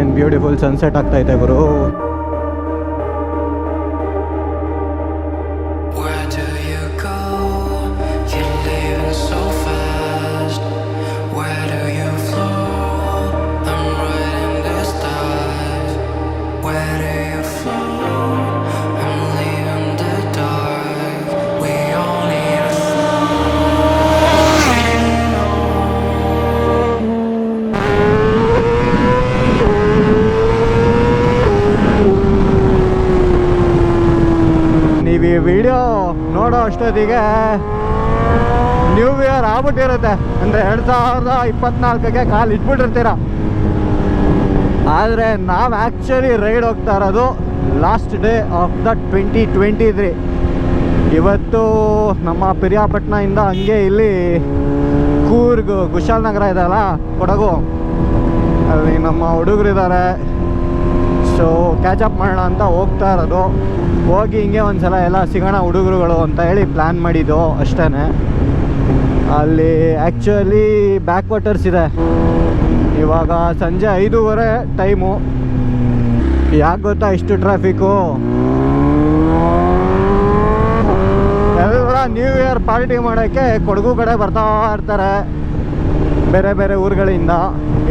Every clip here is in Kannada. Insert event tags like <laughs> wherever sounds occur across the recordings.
ಏನು ಬ್ಯೂಟಿಫುಲ್ ಸನ್ಸೆಟ್ ಆಗ್ತಾ ಇದೆ Where ಅಷ್ಟೊತ್ತಿಗೆ ನ್ಯೂ ಇಯರ್ ಆಗ್ಬಿಟ್ಟಿರುತ್ತೆ. ಅಂದರೆ ಎರಡು ಸಾವಿರದ ಇಪ್ಪತ್ನಾಲ್ಕಕ್ಕೆ ಕಾಲು ಇಟ್ಬಿಟ್ಟಿರ್ತೀರ? ಆದರೆ ನಾವು ಆ್ಯಕ್ಚುಲಿ ರೈಡ್ ಹೋಗ್ತಾ ಇರೋದು last day of the twenty twenty three ಇವತ್ತು ನಮ್ಮ ಪಿರಿಯಾಪಟ್ಟಣದಿಂದ ಹಂಗೆ ಇಲ್ಲಿ ಕೂರ್ಗ್ ಕುಶಾಲನಗರ ಇದೆಯಲ್ಲ ಕೊಡಗು. ಅಲ್ಲಿ ನಮ್ಮ ಹುಡುಗರಿದ್ದಾರೆ ಸೊ ಕ್ಯಾಚಪ್ ಮಾಡೋಣ ಅಂತ ಹೋಗ್ತಾ ಇರೋದು. ಹೋಗಿ ಹಿಂಗೆ ಒಂದ್ಸಲ ಎಲ್ಲ ಸಿಗೋಣ ಹುಡುಗರುಗಳು ಅಂತ ಹೇಳಿ ಪ್ಲ್ಯಾನ್ ಮಾಡಿದ್ದು ಅಷ್ಟೇ ಅಲ್ಲಿ ಆ್ಯಕ್ಚುಲಿ ಬ್ಯಾಕ್ ವಾಟರ್ಸ್ ಇದೆ. ಇವಾಗ ಸಂಜೆ ಐದೂವರೆ ಟೈಮು ಯಾಕೆ ಗೊತ್ತಾ ಇಷ್ಟು ಟ್ರಾಫಿಕ್ಕು ಎಲ್ಲ ನ್ಯೂ ಇಯರ್ ಪಾರ್ಟಿ ಮಾಡೋಕ್ಕೆ ಕೊಡಗು ಕಡೆ ಬರ್ತಾ ಇರ್ತಾರೆ. ಬೇರೆ ಬೇರೆ ಊರುಗಳಿಂದ.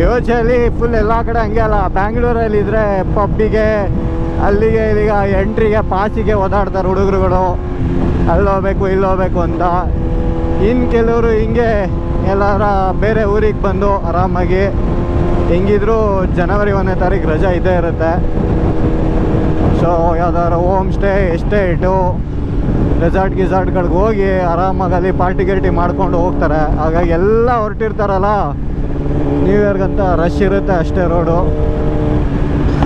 ಯೋಚೆಯಲ್ಲಿ ಫುಲ್ ಎಲ್ಲ ಕಡೆ ಹಂಗೆ ಅಲ್ಲ. ಬ್ಯಾಂಗ್ಳೂರಲ್ಲಿ ಇದ್ರೆ ಪಬ್ಬಿಗೆ ಅಲ್ಲಿಗೆ ಈಗ ಎಂಟ್ರಿಗೆ ಪಾಸಿಗೆ ಓದಾಡ್ತಾರೆ ಹುಡುಗರುಗಳು. ಅಲ್ಲಿ ಹೋಗ್ಬೇಕು ಇಲ್ಲಿ ಹೋಗ್ಬೇಕು ಅಂತ. ಇನ್ನು ಕೆಲವರು ಹಿಂಗೆ ಎಲ್ಲರ ಬೇರೆ ಊರಿಗೆ ಬಂದು ಆರಾಮಾಗಿ, ಹೆಂಗಿದ್ರು ಜನವರಿ ಒಂದನೇ ತಾರೀಕು ರಜೆ ಇದ್ದೇ ಇರುತ್ತೆ. ಸೊ ಯಾವ್ದಾದ್ರು ಹೋಮ್ ಸ್ಟೇ ಎಸ್ಟೇಟು ರೆಸಾರ್ಟ್ ಗಿಸಾರ್ಟ್ಗಳಿಗೆ ಹೋಗಿ ಆರಾಮಾಗಿ ಅಲ್ಲಿ ಪಾರ್ಟಿ ಗಿರ್ಟಿ ಮಾಡ್ಕೊಂಡು ಹೋಗ್ತಾರೆ. ಹಾಗಾಗಿ ಎಲ್ಲ ಹೊರಟಿರ್ತಾರಲ್ಲ ನ್ಯೂ ಇಯರ್ಗಂತ ರಶ್ ಇರುತ್ತೆ ಅಷ್ಟೇ ರೋಡು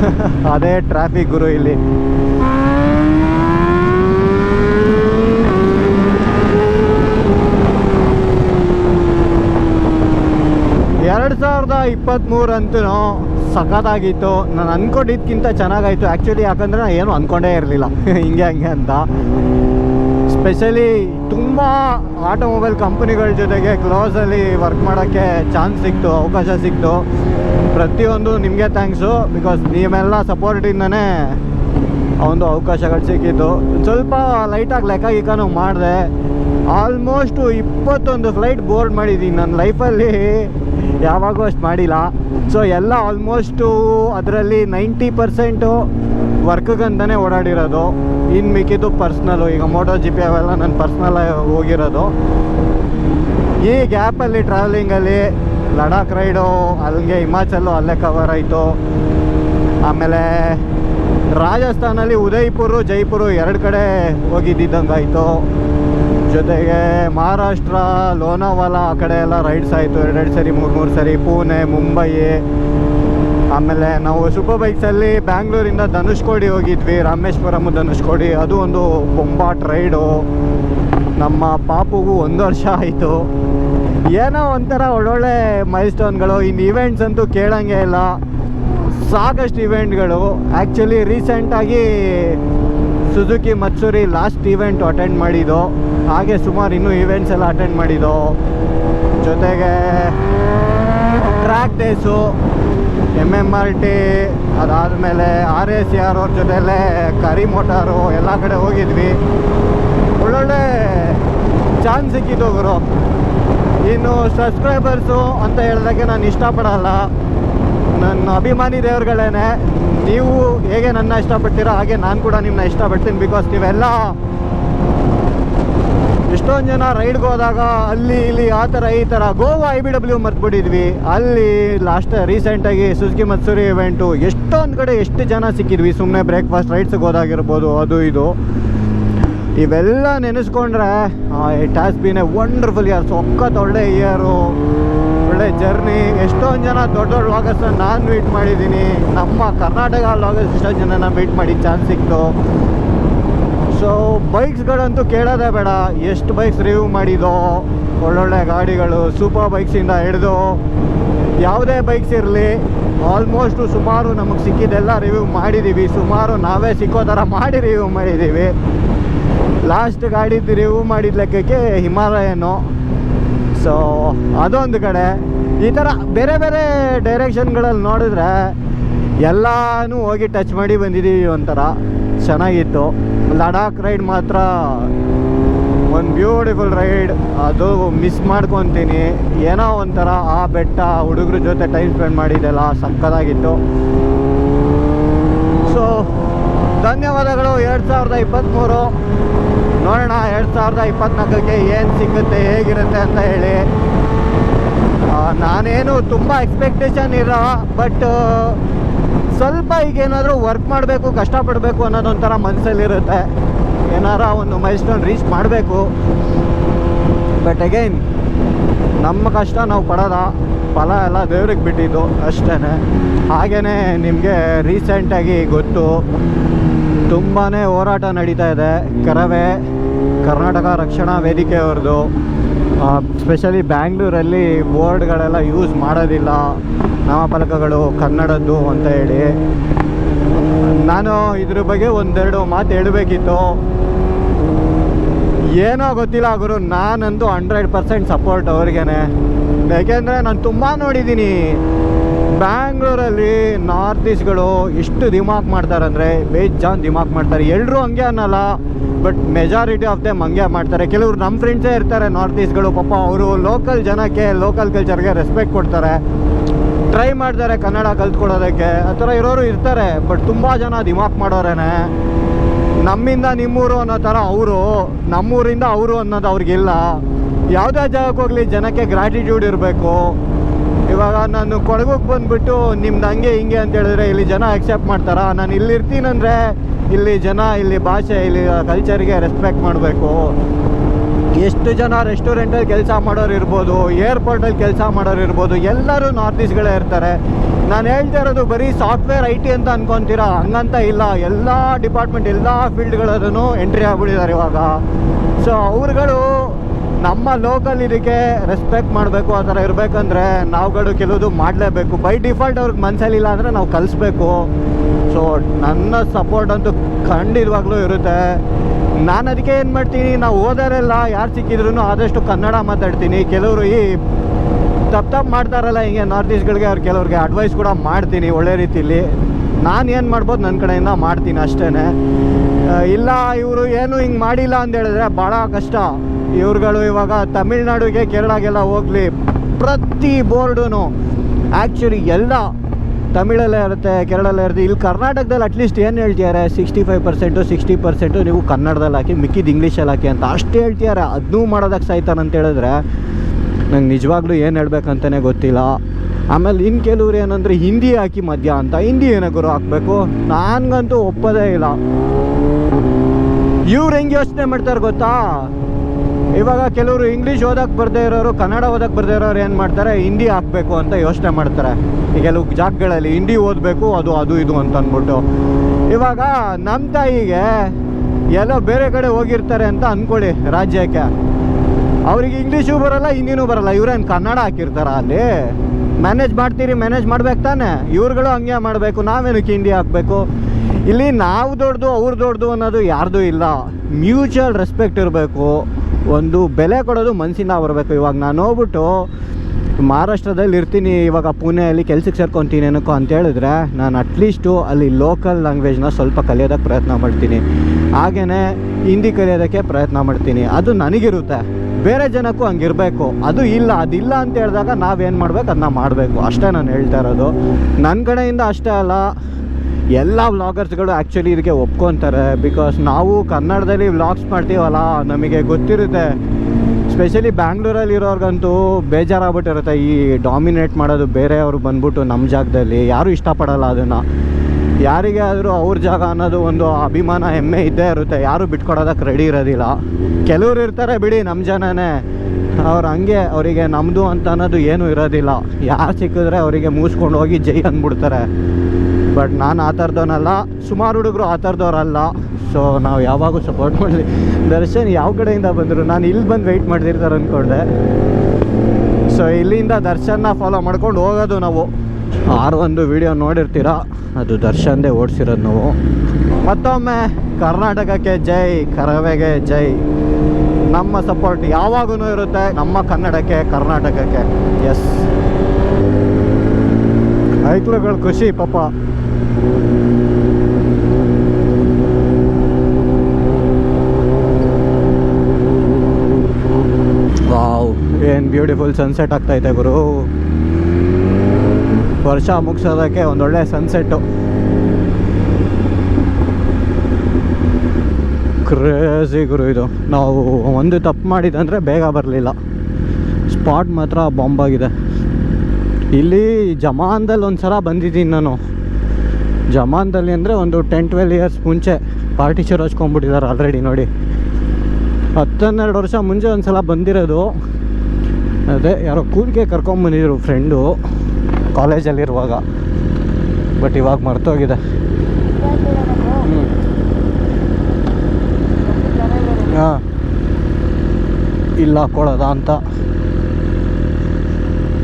<laughs> ಅದೇ ಟ್ರಾಫಿಕ್ ಗುರು ಇಲ್ಲಿ. ಎರಡು ಸಾವಿರದ ಇಪ್ಪತ್ತ್ಮೂರಂತೂ ಸಖತ್ತಾಗಿತ್ತು. ನಾನು ಅಂದ್ಕೊಂಡಿದ್ದಕ್ಕಿಂತ ಚೆನ್ನಾಗಾಯಿತು. ಆ್ಯಕ್ಚುಲಿ ಯಾಕಂದರೆ ನಾನು ಏನು ಅಂದ್ಕೊಂಡೇ ಇರಲಿಲ್ಲ. <laughs> ಹಿಂಗೆ, ಹಂಗೆ ಅಂತ. ಸ್ಪೆಷಲಿ ತುಂಬ ಆಟೋಮೊಬೈಲ್ ಕಂಪ್ನಿಗಳ ಜೊತೆಗೆ ಕ್ಲೋಸಲ್ಲಿ ವರ್ಕ್ ಮಾಡೋಕ್ಕೆ ಚಾನ್ಸ್ ಸಿಕ್ತು, ಅವಕಾಶ ಸಿಕ್ತು. ಪ್ರತಿಯೊಂದು ನಿಮಗೆ ಥ್ಯಾಂಕ್ಸು ಬಿಕಾಸ್ ನೀವೆಲ್ಲ ಸಪೋರ್ಟಿಂದನೇ ಒಂದು ಅವಕಾಶಗಳು ಸಿಕ್ಕಿತ್ತು ಸ್ವಲ್ಪ ಲೈಟಾಗಿ ಲೆಕ್ಕ ಗೀಕನೂ ಮಾಡಿದೆ. ಆಲ್ಮೋಸ್ಟು ಇಪ್ಪತ್ತೊಂದು ಫ್ಲೈಟ್ ಬೋರ್ಡ್ ಮಾಡಿದ್ದೀನಿ ನನ್ನ ಲೈಫಲ್ಲಿ ಯಾವಾಗೂ ಅಷ್ಟು ಮಾಡಿಲ್ಲ. ಸೊ ಎಲ್ಲ ಆಲ್ಮೋಸ್ಟು ಅದರಲ್ಲಿ ನೈಂಟಿ ಪರ್ಸೆಂಟು ವರ್ಕ್ಗಂತಲೇ ಓಡಾಡಿರೋದು ಇನ್ನು ಮಿಕ್ಕಿದ್ದು ಪರ್ಸ್ನಲ್ಲು, ಈಗ ಮೋಟೋ ಜಿ ಪಿ ಅವೆಲ್ಲ ನಾನು ಪರ್ಸ್ನಲ್ ಹೋಗಿರೋದು. ಈ ಗ್ಯಾಪಲ್ಲಿ ಟ್ರಾವೆಲಿಂಗಲ್ಲಿ ಲಡಾಖ್ ರೈಡು ಅಲ್ಲಿಗೆ ಹಿಮಾಚಲು ಅಲ್ಲೇ ಕವರ್ ಆಯಿತು. ಆಮೇಲೆ ರಾಜಸ್ಥಾನಲ್ಲಿ ಉದಯ್ಪುರು, ಜೈಪುರು ಎರಡು ಕಡೆ ಹೋಗಿದ್ದಿದ್ದಂಗಾಯಿತು. ಜೊತೆಗೆ ಮಹಾರಾಷ್ಟ್ರ, ಲೋನಾವಾಲಾ ಆ ಕಡೆ ಎಲ್ಲ ರೈಡ್ಸ್ ಆಯಿತು. ಎರಡೆರಡು ಸರಿ ಮೂರು ಮೂರು ಸರಿ, ಪುಣೆ ಮುಂಬೈ ಆಮೇಲೆ ನಾವು ಸೂಪರ್ ಬೈಕ್ಸಲ್ಲಿ ಬ್ಯಾಂಗ್ಳೂರಿಂದ ಧನುಷ್ಕೋಡಿ ಹೋಗಿದ್ವಿ, ರಾಮೇಶ್ವರಂ ಧನುಷ್ಕೋಡಿ ಅದು ಒಂದು ಬೊಂಬಾಟ್ ರೈಡು ನಮ್ಮ ಪಾಪುಗೂ ಒಂದು ವರ್ಷ ಆಯಿತು. ಏನೋ ಒಂಥರ ಒಳ್ಳೊಳ್ಳೆ ಮೈಲ್ ಸ್ಟೋನ್ಗಳು ಇನ್ನು ಇವೆಂಟ್ಸ್ ಅಂತೂ ಕೇಳಂಗೆ ಇಲ್ಲ. ಸಾಕಷ್ಟು ಇವೆಂಟ್ಗಳು ಆ್ಯಕ್ಚುಲಿ ರೀಸೆಂಟಾಗಿ ಸುಜುಕಿ ಮತ್ಸೂರಿ ಲಾಸ್ಟ್ ಇವೆಂಟ್ ಅಟೆಂಡ್ ಮಾಡಿದ್ದು. ಹಾಗೆ ಸುಮಾರು ಇನ್ನೂ ಇವೆಂಟ್ಸ್ ಎಲ್ಲ ಅಟೆಂಡ್ ಮಾಡಿದ್ದು. ಜೊತೆಗೆ track days M M R T ಅದಾದಮೇಲೆ ಆರ್ ಎ ಸಿ ಆರ್ ಅವ್ರ ಜೊತೆಲೇ ಕರಿ ಮೋಟಾರು ಎಲ್ಲ ಕಡೆ ಹೋಗಿದ್ವಿ. ಒಳ್ಳೊಳ್ಳೆ ಚಾನ್ಸ್ ಸಿಕ್ಕಿದ್ದು ಗುರು. ಇನ್ನು ಸಬ್ಸ್ಕ್ರೈಬರ್ಸು ಅಂತ ಹೇಳಿದಾಗೆ ನಾನು ಇಷ್ಟಪಡಲ್ಲ. ನನ್ನ ಅಭಿಮಾನಿ ದೇವ್ರುಗಳೇನೆ, ನೀವು ಹೇಗೆ ನನ್ನ ಇಷ್ಟಪಡ್ತೀರೋ ಹಾಗೆ ನಾನು ಕೂಡ ನಿಮ್ಮನ್ನ ಇಷ್ಟಪಡ್ತೀನಿ ಬಿಕಾಸ್ ನೀವೆಲ್ಲ ಎಷ್ಟೊಂದು ಜನ ರೈಡ್ಗೆ ಹೋದಾಗ ಅಲ್ಲಿ ಇಲ್ಲಿ ಆ ಥರ ಈ ಥರ ಗೋವಾ ಐ ಬಿ ಡಬ್ಲ್ಯೂ ಮರ್ತ್ಬಿಟ್ಟಿದ್ವಿ. ಅಲ್ಲಿ ಲಾಸ್ಟ್ ರೀಸೆಂಟಾಗಿ ಸುಜುಕಿ ಮತ್ಸೂರಿ ಇವೆಂಟು ಎಷ್ಟೊಂದು ಕಡೆ ಎಷ್ಟು ಜನ ಸಿಕ್ಕಿದ್ವಿ. ಸುಮ್ಮನೆ ಬ್ರೇಕ್ಫಾಸ್ಟ್ ರೈಡ್ಸ್ಗೆ ಹೋದಾಗಿರ್ಬೋದು, ಅದು ಇದು. ಇವೆಲ್ಲ ನೆನೆಸ್ಕೊಂಡ್ರೆ it has been a wonderful year ಸೊಕ್ಕತ್ ಒಳ್ಳೆ ಇಯರು ಒಳ್ಳೆ ಜರ್ನಿ ಎಷ್ಟೊಂದು ಜನ ದೊಡ್ಡ ದೊಡ್ಡ ಲಾಗರ್ಸ್ನ ನಾನು ಮೀಟ್ ಮಾಡಿದ್ದೀನಿ. ನಮ್ಮ ಕರ್ನಾಟಕ ಲಾಗರ್ಸ್ ಎಷ್ಟೊಂದು ಜನನ ಮೀಟ್ ಮಾಡಿ ಚಾನ್ಸ್ ಸಿಕ್ತು. ಸೊ ಬೈಕ್ಸ್ಗಳಂತೂ ಕೇಳೋದೇ ಬೇಡ. ಎಷ್ಟು ಬೈಕ್ಸ್ ರಿವ್ಯೂ ಮಾಡಿದೋ, ಒಳ್ಳೊಳ್ಳೆ ಗಾಡಿಗಳು ಸೂಪರ್ ಬೈಕ್ಸಿಂದ ಹಿಡಿದು ಯಾವುದೇ ಬೈಕ್ಸ್ ಇರಲಿ ಆಲ್ಮೋಸ್ಟು ಸುಮಾರು ನಮಗೆ ಸಿಕ್ಕಿದ್ದೆಲ್ಲ ರಿವ್ಯೂ ಮಾಡಿದ್ದೀವಿ ಸುಮಾರು ನಾವೇ ಸಿಕ್ಕೋ ಥರ ಮಾಡಿ ರಿವ್ಯೂ ಮಾಡಿದ್ದೀವಿ ಲಾಸ್ಟ್ ಗಾಡಿದ್ದು ರಿವ್ಯೂ ಮಾಡಿದ ಲೆಕ್ಕಕ್ಕೆ ಹಿಮಾಲಯನು. ಸೊ ಅದೊಂದು ಕಡೆ. ಈ ಥರ ಬೇರೆ ಬೇರೆ ಡೈರೆಕ್ಷನ್ಗಳಲ್ಲಿ ನೋಡಿದ್ರೆ ಎಲ್ಲನೂ ಹೋಗಿ ಟಚ್ ಮಾಡಿ ಬಂದಿದ್ದೀವಿ ಒಂಥರ. ಚೆನ್ನಾಗಿತ್ತು. ಲಡಾಖ್ ರೈಡ್ ಮಾತ್ರ ಒಂದು ಬ್ಯೂಟಿಫುಲ್ ರೈಡ್. ಅದು ಮಿಸ್ ಮಾಡ್ಕೊತೀನಿ. ಏನೋ ಒಂಥರ ಆ ಬೆಟ್ಟ ಹುಡುಗ್ರ ಜೊತೆ ಟೈಮ್ ಸ್ಪೆಂಡ್ ಮಾಡಿದ್ದೆಲ್ಲ ಸಕ್ಕದಾಗಿತ್ತು. ಸೊ ಧನ್ಯವಾದಗಳು. ಎರಡು ಸಾವಿರದ ಇಪ್ಪತ್ತ್ಮೂರು ನೋಡೋಣ, ಎರಡು ಸಾವಿರದ ಇಪ್ಪತ್ತ್ನಾಲ್ಕಕ್ಕೆ ಏನು ಸಿಗುತ್ತೆ, ಹೇಗಿರುತ್ತೆ ಅಂತ ಹೇಳಿ. ನಾನೇನು ತುಂಬ ಎಕ್ಸ್ಪೆಕ್ಟೇಷನ್ ಇರೋ ಬಟ್ ಸ್ವಲ್ಪ ಈಗ ಏನಾದರೂ ವರ್ಕ್ ಮಾಡಬೇಕು, ಕಷ್ಟಪಡಬೇಕು ಅನ್ನೋದೊಂಥರ ಮನಸ್ಸಲ್ಲಿರುತ್ತೆ ಏನಾರ ಒಂದು ಮೈಲ್ಸ್ಟೋನ್ ರೀಚ್ ಮಾಡಬೇಕು. ಬಟ್ ಅಗೈನ್ ನಮ್ಮ ಕಷ್ಟ ನಾವು ಪಡೋದ, ಫಲ ಎಲ್ಲ ದೇವ್ರಿಗೆ ಬಿಟ್ಟಿದ್ದು ಅಷ್ಟೇ ಹಾಗೆಯೇ ನಿಮಗೆ ರೀಸೆಂಟಾಗಿ ಗೊತ್ತು ತುಂಬಾ ಹೋರಾಟ ನಡೀತಾ ಇದೆ. ಕರವೇ, ಕರ್ನಾಟಕ ರಕ್ಷಣಾ ವೇದಿಕೆಯವ್ರದ್ದು ಸ್ಪೆಷಲಿ ಬ್ಯಾಂಗ್ಳೂರಲ್ಲಿ ಬೋರ್ಡ್ಗಳೆಲ್ಲ ಯೂಸ್ ಮಾಡೋದಿಲ್ಲ. ನಾಮಫಲಕಗಳು, ಕನ್ನಡದ್ದು ಅಂತ ಹೇಳಿ. ನಾನು ಇದ್ರ ಬಗ್ಗೆ ಒಂದೆರಡು ಮಾತು ಹೇಳಬೇಕಿತ್ತು. ಏನೋ ಗೊತ್ತಿಲ್ಲ ಗುರು, ನಾನಂತೂ ಹಂಡ್ರೆಡ್ ಪರ್ಸೆಂಟ್ ಸಪೋರ್ಟ್ ಅವ್ರಿಗೇನೆ. ಯಾಕೆಂದರೆ ನಾನು ತುಂಬ ನೋಡಿದ್ದೀನಿ. ಬ್ಯಾಂಗ್ಳೂರಲ್ಲಿ ನಾರ್ತ್ ಈಸ್ಟ್ಗಳು ಎಷ್ಟು ದಿಮಾಕ್ ಮಾಡ್ತಾರೆ ಅಂದರೆ ಬೇಜಾನ್ ದಿಮಾಕ್ ಮಾಡ್ತಾರೆ. ಎಲ್ಲರೂ ಹಂಗೆ ಅನ್ನಲ್ಲ, ಬಟ್ ಮೆಜಾರಿಟಿ ಆಫ್ ದೇಮ್ ಹಂಗೆ ಮಾಡ್ತಾರೆ. ಕೆಲವರು ನಮ್ಮ ಫ್ರೆಂಡ್ಸೇ ಇರ್ತಾರೆ ನಾರ್ತ್ ಈಸ್ಟ್ಗಳು, ಪಾಪ ಅವರು ಲೋಕಲ್ ಜನಕ್ಕೆ ಲೋಕಲ್ ಕಲ್ಚರ್ಗೆ ರೆಸ್ಪೆಕ್ಟ್ ಕೊಡ್ತಾರೆ. ಟ್ರೈ ಮಾಡ್ತಾರೆ ಕನ್ನಡ ಕಲ್ತ್ಕೊಡೋದಕ್ಕೆ ಆ ಥರ ಇರೋರು ಇರ್ತಾರೆ, ಬಟ್ ತುಂಬ ಜನ ದಿಮಾಕ್ ಮಾಡೋರೇ ನಮ್ಮಿಂದ ನಿಮ್ಮೂರು ಅನ್ನೋ ಥರ ಅವರು, ನಮ್ಮೂರಿಂದ ಅವರು ಅನ್ನೋದು ಅವ್ರಿಗಿಲ್ಲ. ಯಾವುದೇ ಜಾಗಕ್ಕೆ ಹೋಗಲಿ ಜನಕ್ಕೆ ಗ್ರ್ಯಾಟಿಟ್ಯೂಡ್ ಇರಬೇಕು. ನಾನು ಕೊಡಗಕ್ಕೆ ಬಂದುಬಿಟ್ಟು ನಿಮ್ದು ಹಂಗೆ ಹಿಂಗೆ ಅಂತ ಹೇಳಿದ್ರೆ ಇಲ್ಲಿ ಜನ ಆಕ್ಸೆಪ್ಟ್ ಮಾಡ್ತಾರಾ? ನಾನು ಇಲ್ಲಿ ಇರ್ತೀನಂದರೆ ಇಲ್ಲಿ ಜನ, ಇಲ್ಲಿ ಭಾಷೆ, ಇಲ್ಲಿ ಕಲ್ಚರ್ಗೆ ರೆಸ್ಪೆಕ್ಟ್ ಮಾಡಬೇಕು. ಎಷ್ಟು ಜನ ರೆಸ್ಟೋರೆಂಟಲ್ಲಿ ಕೆಲಸ ಮಾಡೋರು ಇರ್ಬೋದು ಏರ್ಪೋರ್ಟಲ್ಲಿ ಕೆಲಸ ಮಾಡೋರು ಇರ್ಬೋದು, ಎಲ್ಲರೂ ನಾರ್ತ್ ಈಸ್ಟ್ಗಳೇ ಇರ್ತಾರೆ. ನಾನು ಹೇಳ್ತಾ ಇರೋದು ಬರೀ ಸಾಫ್ಟ್ವೇರ್ ಐ ಟಿ ಅಂತ ಅನ್ಕೊತೀರಾ? ಹಂಗಂತ ಇಲ್ಲ. ಎಲ್ಲ ಡಿಪಾರ್ಟ್ಮೆಂಟ್ ಎಲ್ಲ ಫೀಲ್ಡ್ಗಳಲ್ಲೂ ಎಂಟ್ರಿ ಆಗ್ಬಿಟ್ಟಿದ್ದಾರೆ ಇವಾಗ. ಸೊ ಅವ್ರುಗಳು ನಮ್ಮ ಲೋಕಲ್ ಇದಕ್ಕೆ ರೆಸ್ಪೆಕ್ಟ್ ಮಾಡಬೇಕು, ಆ ಥರ ಇರಬೇಕಂದ್ರೆ ನಾವುಗಳು ಕೆಲವುದು ಮಾಡಲೇಬೇಕು. ಬೈ ಡಿಫಾಲ್ಟ್ ಅವ್ರಿಗೆ ಮನಸ್ಸಲ್ಲಿಲ್ಲ ಅಂದರೆ ನಾವು ಕಲಿಸ್ಬೇಕು. ಸೊ ನನ್ನ ಸಪೋರ್ಟ್ ಅಂತೂ ಖಂಡಿತವಾಗ್ಲೂ ಇರುತ್ತೆ. ನಾನು ಅದಕ್ಕೆ ಏನು ಮಾಡ್ತೀನಿ, ನಾವು ಓದೋರೆಲ್ಲ ಯಾರು ಸಿಕ್ಕಿದ್ರು ಆದಷ್ಟು ಕನ್ನಡ ಮಾತಾಡ್ತೀನಿ. ಕೆಲವರು ಈ ತಪ್ಪು ತಪ್ಪು ಮಾಡ್ತಾರಲ್ಲ ಹಿಂಗೆ ನಾರ್ತ್ ಈಸ್ಟ್ಗಳಿಗೆ ಅವ್ರು ಕೆಲವ್ರಿಗೆ ಅಡ್ವೈಸ್ ಕೂಡ ಮಾಡ್ತೀನಿ ಒಳ್ಳೆ ರೀತಿಲಿ. ನಾನು ಏನು ಮಾಡ್ಬೋದು ನನ್ನ ಕಡೆಯಿಂದ ಮಾಡ್ತೀನಿ ಅಷ್ಟೇ ಇಲ್ಲ ಇವರು ಏನು ಹಿಂಗೆ ಮಾಡಿಲ್ಲ ಅಂತ ಹೇಳಿದ್ರೆ ಭಾಳ ಕಷ್ಟ. ಇವ್ರುಗಳು ಇವಾಗ ತಮಿಳ್ನಾಡಿಗೆ ಕೇರಳಗೆಲ್ಲ ಹೋಗಲಿ, ಪ್ರತಿ ಬೋರ್ಡೂ ಆ್ಯಕ್ಚುಲಿ ಎಲ್ಲ ತಮಿಳಲ್ಲೇ ಇರುತ್ತೆ, ಕೇರಳಲ್ಲೇ ಇರುತ್ತೆ. ಇಲ್ಲಿ ಕರ್ನಾಟಕದಲ್ಲಿ ಅಟ್ಲೀಸ್ಟ್ ಏನು ಹೇಳ್ತಿದ್ದಾರೆ? Sixty five percent sixty percent ನೀವು ಕನ್ನಡದಲ್ಲಿ ಹಾಕಿ ಮಿಕ್ಕಿದ್ದು ಇಂಗ್ಲೀಷಲ್ಲಿ ಹಾಕಿ ಅಂತ ಅಷ್ಟೇ ಹೇಳ್ತಿದ್ದಾರೆ. ಅದನ್ನೂ ಮಾಡೋದಕ್ಕೆ ಸಾಯ್ತಾನಂತ ಹೇಳಿದ್ರೆ ನಂಗೆ ನಿಜವಾಗ್ಲೂ ಏನು ಹೇಳ್ಬೇಕಂತಲೇ ಗೊತ್ತಿಲ್ಲ. ಆಮೇಲೆ ಇನ್ನು ಕೆಲವ್ರು ಏನಂದರೆ ಹಿಂದಿ ಹಾಕಿ ಮದ್ಯ ಅಂತ. ಹಿಂದಿ ಏನಾಗರು ಗುರು ಹಾಕಬೇಕು? ನನಗಂತೂ ಒಪ್ಪೋದೇ ಇಲ್ಲ. ಇವ್ರು ಹೆಂಗೆ ಯೋಚನೆ ಮಾಡ್ತಾರೆ ಗೊತ್ತಾ? ಇವಾಗ ಕೆಲವರು ಇಂಗ್ಲೀಷ್ ಓದಕ್ಕೆ ಬರದೇ ಇರೋರು, ಕನ್ನಡ ಓದಕ್ಕೆ ಬರದೇ ಇರೋರು ಏನು ಮಾಡ್ತಾರೆ? ಹಿಂದಿ ಹಾಕಬೇಕು ಅಂತ ಯೋಚನೆ ಮಾಡ್ತಾರೆ. ಈಗ ಕೆಲವು ಜಾಗಗಳಲ್ಲಿ ಹಿಂದಿ ಓದಬೇಕು, ಅದು ಅದು, ಇದು ಅಂತ ಅಂದ್ಬಿಟ್ಟು. ಇವಾಗ ನಮ್ಮ ತಾಯಿಗೆ ಎಲ್ಲೋ ಬೇರೆ ಕಡೆ ಹೋಗಿರ್ತಾರೆ ಅಂತ ಅಂದ್ಕೊಳ್ಳಿ ರಾಜ್ಯಕ್ಕೆ. ಅವ್ರಿಗೆ ಇಂಗ್ಲೀಷು ಬರಲ್ಲ, ಹಿಂದಿನೂ ಬರಲ್ಲ. ಇವ್ರೇನು ಕನ್ನಡ ಹಾಕಿರ್ತಾರ ಅಲ್ಲಿ? ಮ್ಯಾನೇಜ್ ಮಾಡ್ತೀರಿ ಮ್ಯಾನೇಜ್ ಮಾಡ್ಬೇಕು ತಾನೆ. ಇವ್ರುಗಳು ಹಂಗೆ ಮಾಡಬೇಕು, ನಾವೇನಕ್ಕೆ ಹಿಂದಿ ಹಾಕಬೇಕು? ಇಲ್ಲಿ ನಾವು ದೊಡ್ಡದು, ಅವ್ರು ದೊಡ್ಡದು ಅನ್ನೋದು ಯಾರ್ದು ಇಲ್ಲ. ಮ್ಯೂಚುವಲ್ ರೆಸ್ಪೆಕ್ಟ್ ಇರಬೇಕು. ಒಂದು ಬೆಲೆ ಕೊಡೋದು ಮನಸ್ಸಿಂದ ಬರಬೇಕು. ಇವಾಗ ನಾನು ಹೋಗ್ಬಿಟ್ಟು ಮಹಾರಾಷ್ಟ್ರದಲ್ಲಿ ಇರ್ತೀನಿ, ಇವಾಗ ಪುಣೆಯಲ್ಲಿ ಕೆಲ್ಸಕ್ಕೆ ಸೇರ್ಕೊತೀನಿ ಏನಕ್ಕೋ ಅಂತ ಹೇಳಿದ್ರೆ ನಾನು ಅಟ್ಲೀಸ್ಟು ಅಲ್ಲಿ ಲೋಕಲ್ ಲ್ಯಾಂಗ್ವೇಜ್ನ ಸ್ವಲ್ಪ ಕಲಿಯೋದಕ್ಕೆ ಪ್ರಯತ್ನ ಮಾಡ್ತೀನಿ. ಹಾಗೆಯೇ ಹಿಂದಿ ಕಲಿಯೋದಕ್ಕೆ ಪ್ರಯತ್ನ ಮಾಡ್ತೀನಿ. ಅದು ನನಗಿರುತ್ತೆ. ಬೇರೆ ಜನಕ್ಕೂ ಹಂಗಿರಬೇಕು. ಅದು ಇಲ್ಲ, ಅದಿಲ್ಲ ಅಂತ ಹೇಳಿದಾಗ ನಾವೇನು ಮಾಡ್ಬೇಕು? ಅದನ್ನ ಮಾಡಬೇಕು. ಅಷ್ಟೇ ನಾನು ಹೇಳ್ತಾ ಇರೋದು. ನನ್ನ ಕಡೆಯಿಂದ ಅಷ್ಟೇ ಅಲ್ಲ. ಎಲ್ಲ ವ್ಲಾಗರ್ಸ್ಗಳು ಆ್ಯಕ್ಚುಲಿ ಇದಕ್ಕೆ ಒಪ್ಕೊತಾರೆ ಬಿಕಾಸ್ ನಾವು ಕನ್ನಡದಲ್ಲಿ ವ್ಲಾಗ್ಸ್ ಮಾಡ್ತೀವಲ್ಲ, ನಮಗೆ ಗೊತ್ತಿರುತ್ತೆ. ಸ್ಪೆಷಲಿ ಬ್ಯಾಂಗ್ಳೂರಲ್ಲಿ ಇರೋರ್ಗಂತೂ ಬೇಜಾರಾಗ್ಬಿಟ್ಟಿರುತ್ತೆ. ಈ ಡಾಮಿನೇಟ್ ಮಾಡೋದು ಬೇರೆಯವರು ಬಂದ್ಬಿಟ್ಟು ನಮ್ಮ ಜಾಗದಲ್ಲಿ. ಯಾರೂ ಇಷ್ಟಪಡಲ್ಲ ಅದನ್ನು. ಯಾರಿಗೆ ಆದರೂ ಅವ್ರ ಜಾಗ ಅನ್ನೋದು ಒಂದು ಅಭಿಮಾನ, ಹೆಮ್ಮೆ ಇದ್ದೇ ಇರುತ್ತೆ. ಯಾರೂ ಬಿಟ್ಕೊಡೋದಕ್ಕೆ ರೆಡಿ ಇರೋದಿಲ್ಲ. ಕೆಲವ್ರು ಇರ್ತಾರೆ ಬಿಡಿ ನಮ್ಮ ಜನನೇ. ಅವ್ರು ಹಂಗೆ, ಅವರಿಗೆ ನಮ್ಮದು ಅಂತ ಅನ್ನೋದು ಏನೂ ಇರೋದಿಲ್ಲ. ಯಾರು ಸಿಕ್ಕಿದ್ರೆ ಅವರಿಗೆ ಮೂಸ್ಕೊಂಡು ಹೋಗಿ ಜೈ ಅಂದ್ಬಿಡ್ತಾರೆ. ಬಟ್ ನಾನು ಆ ಥರದವನಲ್ಲ. ಸುಮಾರು ಹುಡುಗರು ಆ ಥರದವ್ರಲ್ಲ. ಸೊ ನಾವು ಯಾವಾಗೂ ಸಪೋರ್ಟ್ ಮಾಡಲಿ. ದರ್ಶನ್ ಯಾವ ಕಡೆಯಿಂದ ಬಂದರು? ನಾನು ಇಲ್ಲಿ ಬಂದು ವೆಯ್ಟ್ ಮಾಡ್ತಿರ್ತಾರೆ ಅಂದ್ಕೊಂಡೆ ಸೊ ಇಲ್ಲಿಂದ ದರ್ಶನ್ನ ಫಾಲೋ ಮಾಡ್ಕೊಂಡು ಹೋಗೋದು ನಾವು. ಆರು ಒಂದು ವಿಡಿಯೋ ನೋಡಿರ್ತೀರ? ಅದು ದರ್ಶನ್ದೇ ಓಡಿಸಿರೋದು ನಾವು. ಮತ್ತೊಮ್ಮೆ ಕರ್ನಾಟಕಕ್ಕೆ ಜೈ, ಕರವೆಗೆ ಜೈ. ನಮ್ಮ ಸಪೋರ್ಟ್ ಯಾವಾಗೂ ಇರುತ್ತೆ. ನಮ್ಮ ಕನ್ನಡಕ್ಕೆ, ಕರ್ನಾಟಕಕ್ಕೆ. ಎಸ್ ಐಕ್ಳುಗಳು ಖುಷಿ, ಪಾಪ. ಬ್ಯೂಟಿಫುಲ್ ಸನ್ಸೆಟ್ ಆಗ್ತೈತೆ ಗುರು. ವರ್ಷ ಮುಗಿಸೋದಕ್ಕೆ ಒಂದೊಳ್ಳೆ ಸನ್ಸೆಟ್ಟು ಕ್ರೇಜಿ ಗುರು ಇದು. ನಾವು ಒಂದು ತಪ್ಪು ಮಾಡಿದಂದರೆ ಬೇಗ ಬರಲಿಲ್ಲ. ಸ್ಪಾಟ್ ಮಾತ್ರ ಬಾಂಬಾಗಿದೆ ಇಲ್ಲಿ ಜಮಾನ್ದಲ್ಲಿ ಒಂದು ಸಲ ಬಂದಿದ್ದೀನಿ ನಾನು. ಜಮಾನ್ದಲ್ಲಿ ಅಂದರೆ ಒಂದು ಟೆನ್ ಟ್ವೆಲ್ ಇಯರ್ಸ್ ಮುಂಚೆ ಪಾರ್ಟಿ ಶುರು ಹಚ್ಕೊಂಡ್ಬಿಟ್ಟಿದ್ದಾರೆ ಆಲ್ರೆಡಿ ನೋಡಿ. ಹತ್ತನ್ನೆರಡು ವರ್ಷ ಮುಂಚೆ ಒಂದು ಸಲ ಬಂದಿರೋದು. ಅದೇ, ಯಾರೋ ಕೂಲಿಗೆ ಕರ್ಕೊಂಬಂದಿದ್ರು ಫ್ರೆಂಡು ಕಾಲೇಜಲ್ಲಿರುವಾಗ ಬಟ್ ಇವಾಗ ಮರ್ತೋಗಿದೆ ಹಾಂ. ಇಲ್ಲ ಹಾಕ್ಕೊಳ್ಳೋದ ಅಂತ.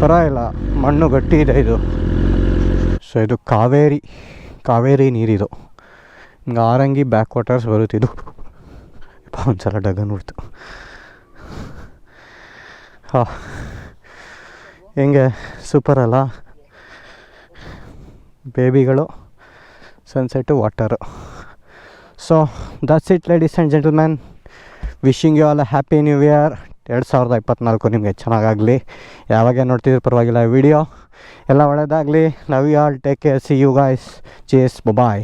ಪರವಾಗಿಲ್ಲ, ಮಣ್ಣು ಗಟ್ಟಿ ಇದೆ ಇದು. ಸೊ ಇದು ಕಾವೇರಿ ಕಾವೇರಿ ನೀರಿದು. ಹಿಂಗೆ ಆರಂಗಿ ಬ್ಯಾಕ್ ವಾಟರ್ಸ್ ಬರುತ್ತಿದ್ದು <laughs> ಒಂದು ಸಲ ಡಗನ್ ನೋಡ್ತು ಹಾಂ. ಹೆಂಗೆ? ಸೂಪರ್ ಅಲ್ಲ? ಬೇಬಿಗಳು sunset water so that's it ladies and gentleman wishing you all happy new year ಎರಡು ಸಾವಿರದ ಇಪ್ಪತ್ತ್ನಾಲ್ಕು ನಿಮಗೆ ಚೆನ್ನಾಗಾಗಲಿ. ಯಾವಾಗ ನೋಡ್ತಿದ್ರು ಪರವಾಗಿಲ್ಲ ವಿಡಿಯೋ ಎಲ್ಲ ಒಳ್ಳೆಯದಾಗಲಿ love you all take care see you guys chase bye